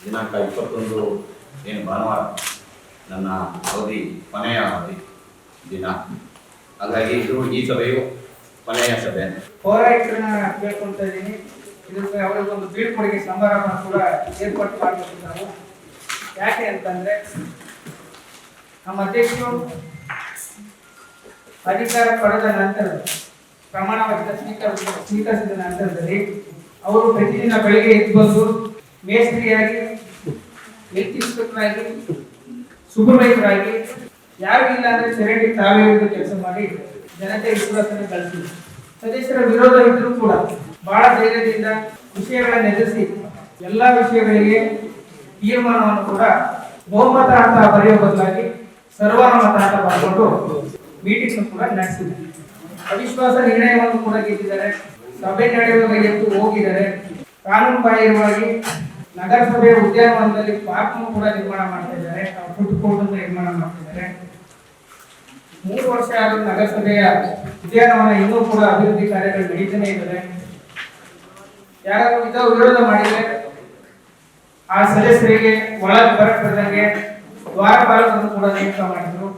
ದಿನಾಂಕ ಇಪ್ಪತ್ತೊಂದು ಏನು ಭಾನುವಾರ ನನ್ನ ಅವಧಿ ಕೊನೆಯ ಅವಧಿ ದಿನ. ಹಾಗಾಗಿ ಇದು ಈ ಸಭೆಯು ಕೊನೆಯ ಸಭೆ. ಹೋರಾಟಗಳನ್ನ ಕೇಳ್ಕೊಳ್ತಾ ಇದ್ದೀನಿ. ಇದಕ್ಕೆ ಅವರಿಗೆ ಒಂದು ಬೀಳ್ಕೊಡುಗೆ ಸಮಾರಂಭ ಕೂಡ ಏರ್ಪಾಟ್ ಮಾಡಬೇಕು ನಾವು ಯಾಕೆ ಅಂತಂದ್ರೆ ನಮ್ಮ ಅಧ್ಯಕ್ಷರು ಅಧಿಕಾರ ಪಡೆದ ನಂತರ ಪ್ರಮಾಣ ವಚನ ಸ್ವೀಕರಿಸ ಸ್ವೀಕರಿಸಿದ ನಂತರದಲ್ಲಿ ಅವರು ಪ್ರತಿದಿನ ಬೆಳಿಗ್ಗೆ ಎದ್ದು ಬಂದು ಮೇಸ್ತ್ರಿಯಾಗಿ ವ್ಯಕ್ತಿತ್ವರಾಗಿ ಸೂಪರ್ವೈಸರಾಗಿ ಯಾರು ಯಾರಿಗಿಲ್ಲ ಅಂದ್ರೆ ಚರಂಡಿ ತಾವೇ ಇದ್ದು ಕೆಲಸ ಮಾಡಿ ಜನತೆ ವಿಶ್ವಾಸನ ಗಳಿಸಿದ್ರು ಸದಸ್ಯರ ವಿರೋಧ ಇದ್ರೂ ಕೂಡ ಬಹಳ ಧೈರ್ಯದಿಂದ ವಿಷಯಗಳನ್ನ ಎದುರಿಸಿ ಎಲ್ಲ ವಿಷಯಗಳಿಗೆ ತೀರ್ಮಾನವನ್ನು ಕೂಡ ಬಹುಮತ ಅಂತ ಬರೆಯುವ ಬದಲಾಗಿ ಸರ್ವಾನುಮತ ಅಂತ ಬರ್ಕೊಂಡು ಮೀಟಿಂಗ್ ಕೂಡ ನಡೆಸಿದೆ ಅವಿಶ್ವಾಸ ನಿರ್ಣಯವನ್ನು ಕೂಡ ಗೆದ್ದಿದ್ದಾರೆ. ಸಭೆ ನಡೆಯುವಾಗ ಎದ್ದು ಹೋಗಿದ್ದಾರೆ. ಕಾನೂನು ಬಾಹಿರವಾಗಿ ನಗರಸಭೆಯ ಉದ್ಯಾನವನದಲ್ಲಿ ಪಾರ್ಕ್ ಕೂಡ ನಿರ್ಮಾಣ ಮಾಡ್ತಾ ಇದ್ದಾರೆ. ಫುಡ್ ಕೋರ್ಟ್ ನಿರ್ಮಾಣ ಮಾಡ್ತಾ ಇದ್ದಾರೆ. ಮೂರು ವರ್ಷ ಆದ ನಗರಸಭೆಯ ಉದ್ಯಾನವನ ಇನ್ನೂ ಕೂಡ ಅಭಿವೃದ್ಧಿ ಕಾರ್ಯಗಳು ನಡೀತಾನೆ ಇದ್ದಾರೆ ಯಾರಾದ್ರೂ ಇದ್ದ ವಿರೋಧ ಮಾಡಿದ್ರೆ ಆ ಸದಸ್ಯರಿಗೆ ಒಳಗೆ ಬರಕ್ಕೆ ದ್ವಾರಪಾಲಕರನ್ನು ಕೂಡ ನೇಮಕ ಮಾಡಿದ್ರು.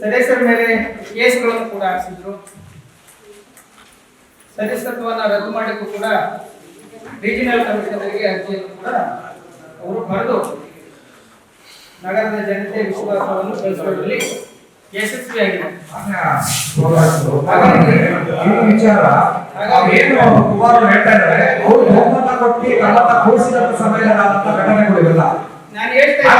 ಸದಸ್ಯರ ಮೇಲೆ ಕೇಸ್ಗಳನ್ನು ಕೂಡ ಹಾಕಿಸಿದ್ರು. ಸದಸ್ಯತ್ವವನ್ನು ರದ್ದು ಮಾಡಲಿಕ್ಕೂ ಕೂಡ ರೀಜನಲ್ ಕಮಿಷನರ್ಗೆ ಅರ್ಜಿಯನ್ನು ಕೂಡ ಅವರು ಬರೆದು ನಗರದ ಜನತೆ ವಿಶ್ವಾಸವನ್ನು ಗಳಿಸುವಲ್ಲಿ ಯಶಸ್ವಿಯಾಗಿದೆ ಏನು ಕುಮಾರ್ ಹೇಳ್ತಾ ಇದ್ದಾರೆ ಬಹುಮತ ಕೊಟ್ಟು ನಾನು ಹೇಳ್ತಾ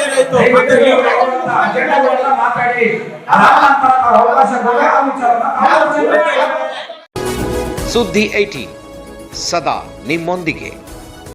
ವಿಚಾರಗಳನ್ನ ದಯವಿಟ್ಟು ನೀವು ಅವರಂತ ಅಜೆಂಡಾಗಳನ್ನ ಮಾತಾಡಿ ಅದಾದ ನಂತರ ನಾವು ಅವಕಾಶ ಕೊಡಿ, ಆ ವಿಚಾರನ ನಾವು ಚರ್ಚೆ ಮಾಡೋಣ. ಸುದ್ದಿ ಐಟಿ ಸದಾ ನಿಮ್ಮೊಂದಿಗೆ